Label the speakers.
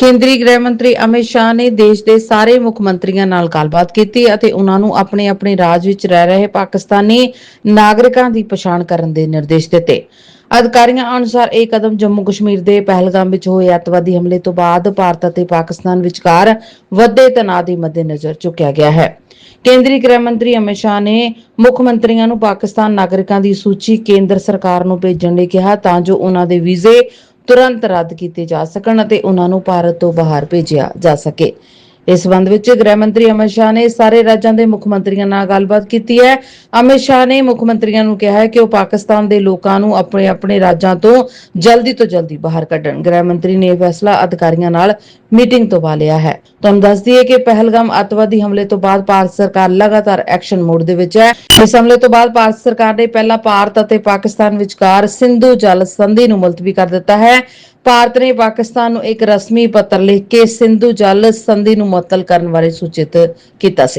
Speaker 1: ਕੇਂਦਰੀ ਗ੍ਰਹਿ ਮੰਤਰੀ ਅਮਿਤ ਸ਼ਾਹ ਨੇ ਦੇਸ਼ ਦੇ ਸਾਰੇ ਮੁੱਖ ਮੰਤਰੀਆਂ ਨਾਲ ਗੱਲਬਾਤ ਕੀਤੀ ਅਤੇ ਉਹਨਾਂ ਨੂੰ ਆਪਣੇ ਆਪਣੇ ਰਾਜ ਵਿੱਚ ਰਹਿ ਰਹੇ ਪਾਕਿਸਤਾਨੀ ਨਾਗਰਿਕਾਂ ਦੀ ਪਛਾਣ ਕਰਨ ਦੇ ਨਿਰਦੇਸ਼ ਦਿੱਤੇ। ਅਧਿਕਾਰੀਆਂ ਅਨੁਸਾਰ ਇਹ ਕਦਮ ਜੰਮੂ ਕਸ਼ਮੀਰ ਦੇ ਪਹਿਲਗਾਮ ਵਿੱਚ ਹੋਏ ਅੱਤਵਾਦੀ ਹਮਲੇ ਤੋਂ ਬਾਅਦ ਭਾਰਤ ਅਤੇ ਪਾਕਿਸਤਾਨ ਵਿਚਕਾਰ ਵੱਡੇ ਤਣਾਅ ਦੇ ਮੱਦੇਨਜ਼ਰ ਚੁੱਕਿਆ ਗਿਆ ਹੈ। ਕੇਂਦਰੀ ਗ੍ਰਹਿ ਮੰਤਰੀ ਅਮਿਤ ਸ਼ਾਹ ਨੇ ਮੁੱਖ ਮੰਤਰੀਆਂ ਨੂੰ ਪਾਕਿਸਤਾਨ ਨਾਗਰਿਕਾਂ ਦੀ ਸੂਚੀ ਕੇਂਦਰ ਸਰਕਾਰ ਨੂੰ ਭੇਜਣ ਲਈ ਕਿਹਾ ਤਾਂ ਜੋ ਉਹਨਾਂ ਦੇ ਵੀਜ਼ੇ ਤੁਰੰਤ ਰੱਦ ਕੀਤੇ ਜਾ ਸਕਣ ਅਤੇ ਉਹਨਾਂ ਨੂੰ ਭਾਰਤ ਤੋਂ ਬਾਹਰ ਭੇਜਿਆ ਜਾ ਸਕੇ। ਇਸ ਸੰਬੰਧ ਵਿੱਚ ਗ੍ਰਹਿ ਮੰਤਰੀ ਅਮਿਤ ਸ਼ਾਹ ਨੇ ਸਾਰੇ ਰਾਜਾਂ ਦੇ ਮੁੱਖ ਮੰਤਰੀਆਂ ਨਾਲ ਗੱਲਬਾਤ ਕੀਤੀ ਹੈ। ਅਮਿਤ ਸ਼ਾਹ ਨੇ ਮੁੱਖ ਮੰਤਰੀਆਂ ਨੂੰ ਕਿਹਾ ਹੈ ਕਿ ਉਹ ਪਾਕਿਸਤਾਨ ਦੇ ਲੋਕਾਂ ਨੂੰ ਆਪਣੇ ਆਪਣੇ ਰਾਜਾਂ ਤੋਂ ਜਲਦੀ ਤੋਂ ਜਲਦੀ ਬਾਹਰ ਕੱਢਣ। ਗ੍ਰਹਿ ਮੰਤਰੀ ਨੇ ਇਹ ਫੈਸਲਾ ਅਧਿਕਾਰੀਆਂ ਨਾਲ ਮੀਟਿੰਗ ਤੋਂ ਬਾਅਦ ਲਿਆ ਹੈ। ਤੁਹਾਨੂੰ ਦੱਸ ਦਈਏ ਕਿ ਪਹਿਲਗਾਮ ਅੱਤਵਾਦੀ ਹਮਲੇ ਤੋਂ ਬਾਅਦ ਭਾਰਤ ਸਰਕਾਰ ਲਗਾਤਾਰ ਐਕਸ਼ਨ ਮੋਡ ਦੇ ਵਿੱਚ ਹੈ। ਇਸ ਹਮਲੇ ਤੋਂ ਬਾਅਦ ਭਾਰਤ ਸਰਕਾਰ ਨੇ ਪਹਿਲਾਂ ਭਾਰਤ ਅਤੇ ਪਾਕਿਸਤਾਨ ਵਿਚਕਾਰ ਸਿੰਧੂ ਜਲ ਸੰਧੀ ਨੂੰ ਮੁਲਤਵੀ ਕਰ ਦਿੱਤਾ ਹੈ। ਭਾਰਤ ਨੇ ਪਾਕਿਸਤਾਨ ਨੂੰ ਇੱਕ ਰਸਮੀ ਪੱਤਰ ਲਿਖ ਕੇ ਸਿੰਧੂ ਜਲ ਸੰਧੀ ਨੂੰ ਮੁਅੱਤਲ ਕਰਨ ਬਾਰੇ ਸੂਚਿਤ ਕੀਤਾ ਸੀ।